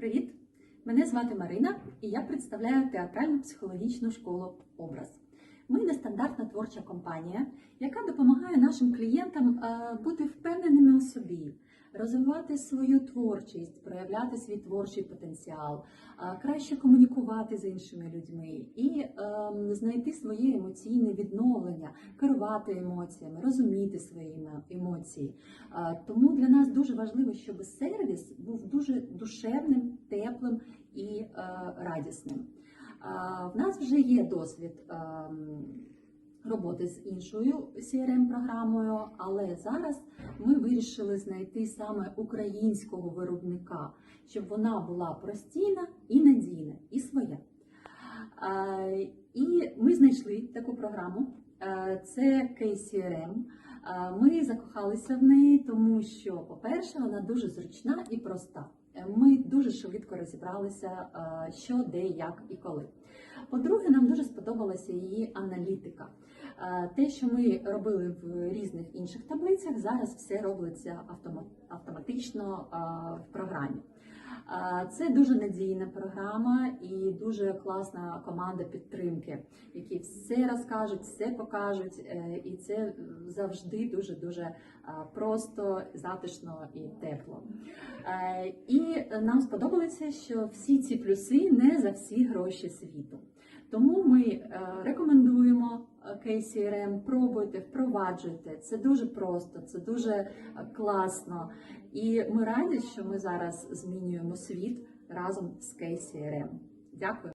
Привіт! Мене звати Марина і я представляю театральну психологічну школу Образ. Ми нестандартна творча компанія, яка допомагає нашим клієнтам е, бути впевненими у собі, розвивати свою творчість, проявляти свій творчий потенціал, краще комунікувати з іншими людьми і е, знайти своє емоційне відновлення, керувати емоціями, розуміти свої емоції. Тому для нас дуже важливо, щоб сервіс був дуже душевним, теплим і е, радісним. В нас вже є досвід ем, роботи з іншою CRM-програмою, але зараз ми вирішили знайти саме українського виробника, щоб вона була простійна і надійна, і своя. І ми знайшли таку програму. Це KCRM. Ми закохалися в неї, тому що, по-перше, вона дуже зручна і проста. Е, Ми дуже швидко розібралися, е, що, де, як і коли. По-друге, нам дуже сподобалася її аналітика. Е, Те, що ми робили в різних інших таблицях, зараз все робиться автома- автоматично в програмі. Це дуже надійна програма і дуже класна команда підтримки, які все розкажуть, все покажуть, е, і це завжди дуже дуже просто, затишно і тепло. Е, І нам сподобалося, що всі ці плюси не за всі гроші світу. Тому ми е, рекомендуємо KCRM, пробуйте, впроваджуйте. Це дуже просто, це дуже е, класно. І ми раді, що ми зараз змінюємо світ разом з KCRM. Дякую.